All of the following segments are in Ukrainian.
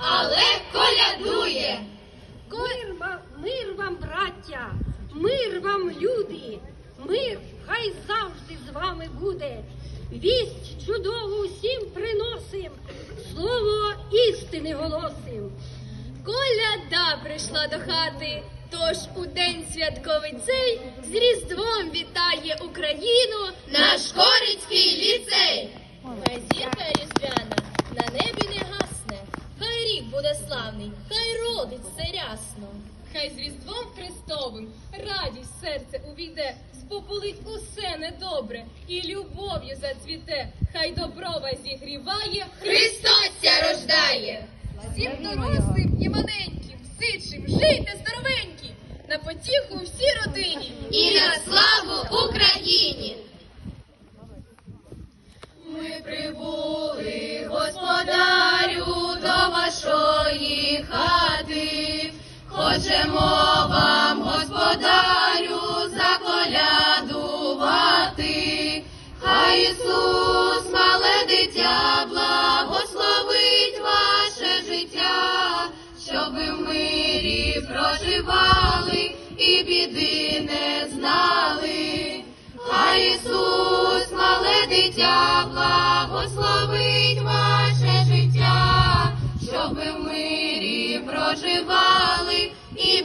але колядує. Мир, ва- мир вам, браття, мир вам, люди, мир хай завжди з вами буде. Вість чудову усім приносим, слово істини голосим. Коляда прийшла до хати, тож у день святковий цей з Різдвом вітає Україну Наш Корицький ліцей. Хай зірка різдвяна на небі не гасне, хай рік буде славний, хай родить все рясно. Хай з Різдвом Христовим радість серце увійде, спопулить усе недобре і любов'ю зацвіте, хай добро вас зігріває. Христос ся рождає. Всім дорослим і маленьким, сичим, жийте здоровенькі, на потіху всій родині. І на славу Україні. Ми прибули, господарю, до вашої хати. Хочемо вам, господарю, заколядувати. Хай Ісус, мале дитя, благословить ваше життя, щоб ви в мирі проживали і біди не знали. Хай Ісус, мале дитя, благословить ваше життя, щоб ви в мирі проживали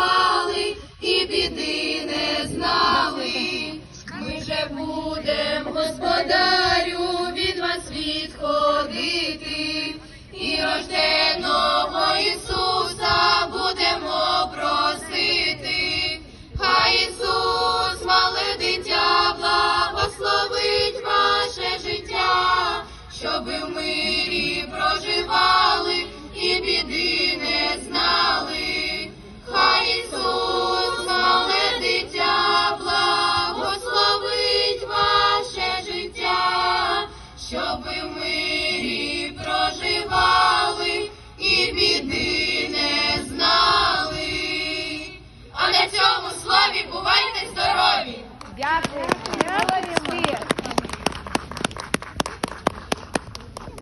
проживали і біди не знали. Ми же будем, господарю, життя, щоб